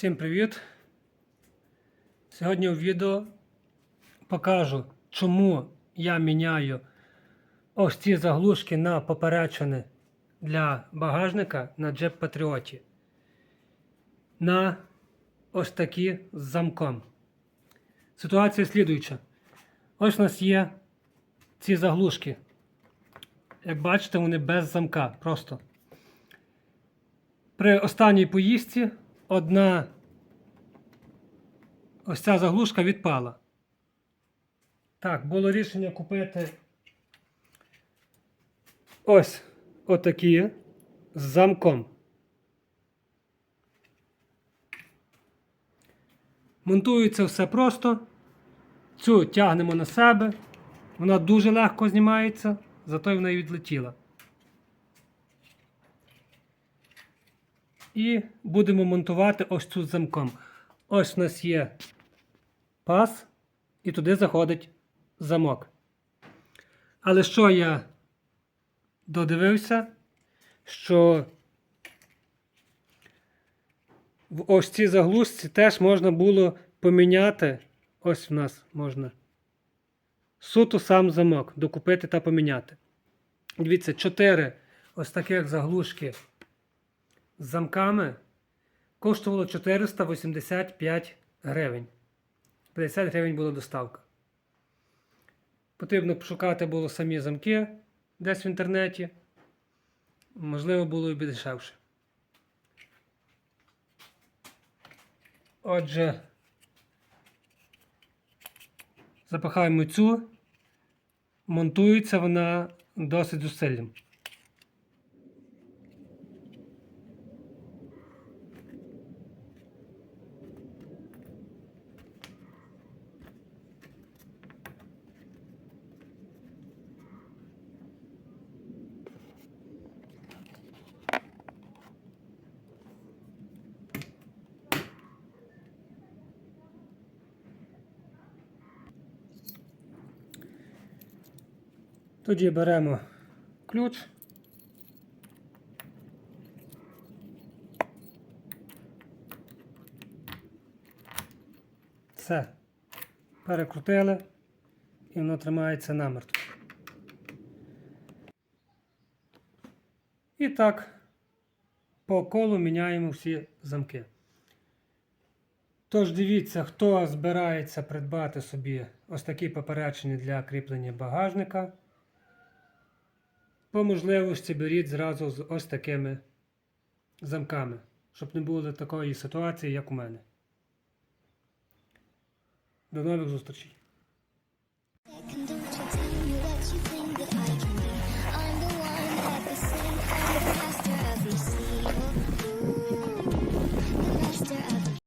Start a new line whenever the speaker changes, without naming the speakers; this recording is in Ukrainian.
Всім привіт! Сьогодні в відео покажу, чому я міняю ось ці заглушки на поперечини для багажника на Jeep Patriot на ось такі з замком. Ситуація слідуюча. Ось у нас є ці заглушки. Як бачите, вони без замка. Просто. При останній поїздці одна ось ця заглушка відпала. Так, було рішення купити ось отакі з замком. Монтується все просто. Цю тягнемо на себе. Вона дуже легко знімається, зато й вона і відлетіла. І будемо монтувати ось цю замком. Ось у нас є пас, і туди заходить замок. Але що я додивився, що в ось цій заглушці теж можна було поміняти. Ось в нас можна суто сам замок докупити та поміняти. Дивіться, 4 ось таких заглушки з замками коштувало 485 гривень. 50 гривень була доставка. Потрібно пошукати було самі замки десь в інтернеті. Можливо, було і дешевше. Отже, запихаємо цю, монтується вона досить зусиллям. Тоді беремо ключ. Все. Перекрутили і воно тримається намертво. І так по колу міняємо всі замки. Тож дивіться, хто збирається придбати собі ось такі поперечення для кріплення багажника. По можливості беріть зразу з ось такими замками, щоб не було такої ситуації, як у мене. До нових зустрічей!